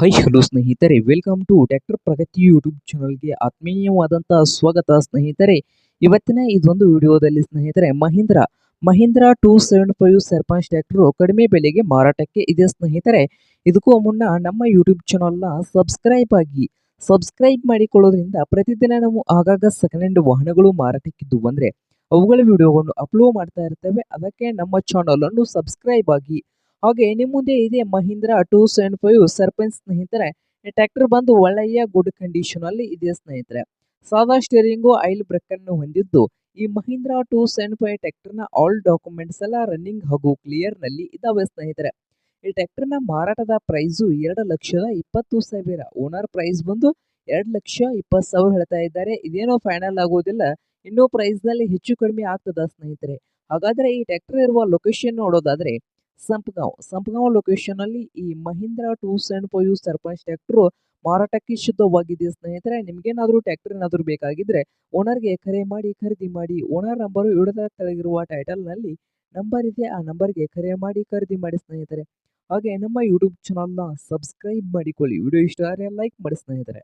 High hello ಸ್ನೇಹಿತರೆ. Welcome to doctor Pragati YouTube ಚಾನಲ್ಗೆ ಆತ್ಮೀಯವಾದಂತಹ ಸ್ವಾಗತ, ಸ್ನೇಹಿತರೆ. ಇವತ್ತಿನ ಇದೊಂದು ವಿಡಿಯೋದಲ್ಲಿ, ಸ್ನೇಹಿತರೆ, Mahindra Mahindra two seven five Sarpanch tractor ಕಡಿಮೆ ಬೆಲೆಗೆ ಮಾರಾಟಕ್ಕೆ ಇದೆ, ಸ್ನೇಹಿತರೆ. ಇದಕ್ಕೂ ಮುನ್ನ ನಮ್ಮ ಯೂಟ್ಯೂಬ್ ಚಾನಲ್ನ ಸಬ್ಸ್ಕ್ರೈಬ್ ಆಗಿ ಸಬ್ಸ್ಕ್ರೈಬ್ ಮಾಡಿಕೊಳ್ಳೋದ್ರಿಂದ ಪ್ರತಿದಿನ ನಾವು ಆಗಾಗ ಸೆಕೆಂಡ್ ಹ್ಯಾಂಡ್ ವಾಹನಗಳು ಮಾರಾಟಕ್ಕಿದ್ದು ಬಂದರೆ, ಅವುಗಳ ವಿಡಿಯೋಗಳನ್ನು ಅಪ್ಲೋಡ್ ಮಾಡ್ತಾ ಇರ್ತೇವೆ. ಅದಕ್ಕೆ ನಮ್ಮ ಚಾನಲನ್ನು ಸಬ್ಸ್ಕ್ರೈಬ್ ಆಗಿ ಹಾಗೆ ನಿಮ್ಮ ಮುಂದೆ ಇದೆ Mahindra two seven five Sarpanch ಸ್ನೇಹಿತರೆ. ಟ್ರ್ಯಾಕ್ಟರ್ ಬಂದು ಒಳ್ಳೆಯ ಗುಡ್ ಕಂಡೀಷನ್ ಅಲ್ಲಿ ಇದೆ ಸ್ನೇಹಿತರೆ. ಸಾದಾ ಸ್ಟೇರಿಂಗು ಆಯಿಲ್ ಬ್ರೇಕ್ ಅನ್ನು ಹೊಂದಿದ್ದು ಈ ಮಹೀಂದ್ರ ಟೂ ಸೆವೆನ್ ಫೈವ್ ಟ್ರ್ಯಾಕ್ಟರ್ನ ಆಲ್ ಡಾಕ್ಯುಮೆಂಟ್ಸ್ ಎಲ್ಲ ರನ್ನಿಂಗ್ ಹಾಗೂ ಕ್ಲಿಯರ್ನಲ್ಲಿ ಇದಾವೆ ಸ್ನೇಹಿತರೆ. ಈ ಟ್ರ್ಯಾಕ್ಟರ್ನ ಮಾರಾಟದ ಪ್ರೈಸು ಎರಡು ಲಕ್ಷದ ಇಪ್ಪತ್ತು ಸಾವಿರ. ಓನರ್ ಪ್ರೈಸ್ ಬಂದು ಎರಡು ಲಕ್ಷ ಇಪ್ಪತ್ತು ಸಾವಿರ ಹೇಳ್ತಾ ಇದ್ದಾರೆ. ಇದೇನೋ ಫೈನಲ್ ಆಗೋದಿಲ್ಲ. ಇನ್ನೂ ಪ್ರೈಸ್ನಲ್ಲಿ ಹೆಚ್ಚು ಕಡಿಮೆ ಆಗ್ತದ ಸ್ನೇಹಿತರೆ. ಹಾಗಾದ್ರೆ ಈ ಟ್ರ್ಯಾಕ್ಟರ್ ಇರುವ ಲೊಕೇಶನ್ ನೋಡೋದಾದ್ರೆ ಸಂಪಗಾಂವ್. ಸಂಪಗಾಂವ್ ಲೊಕೇಶನ್ ಅಲ್ಲಿ ಈ Mahindra two seven five Sarpanch tractor ಮಾರಾಟಕ್ಕೆ ಶುದ್ಧವಾಗಿದೆ. ಸ್ನೇಹಿತರೆ, ನಿಮ್ಗೇನಾದ್ರೂ ಟ್ರ್ಯಾಕ್ಟರ್ ಏನಾದರೂ ಬೇಕಾಗಿದ್ರೆ ಓನರ್ಗೆ ಕರೆ ಮಾಡಿ, ಖರೀದಿ ಮಾಡಿ ಓನರ್ ನಂಬರು ಇಡದ ಕೆಳಗಿರುವ ಟೈಟಲ್ನಲ್ಲಿ ನಂಬರ್ ಇದೆ. ಆ ನಂಬರ್ಗೆ ಕರೆ ಮಾಡಿ, ಖರೀದಿ ಮಾಡಿ ಸ್ನೇಹಿತರೆ. ಹಾಗೆ ನಮ್ಮ ಯೂಟ್ಯೂಬ್ ಚಾನಲ್ನ ಸಬ್ಸ್ಕ್ರೈಬ್ ಮಾಡಿಕೊಳ್ಳಿ. ವಿಡಿಯೋ ಇಷ್ಟ ಆದರೆ ಲೈಕ್ ಮಾಡಿ ಸ್ನೇಹಿತರೆ.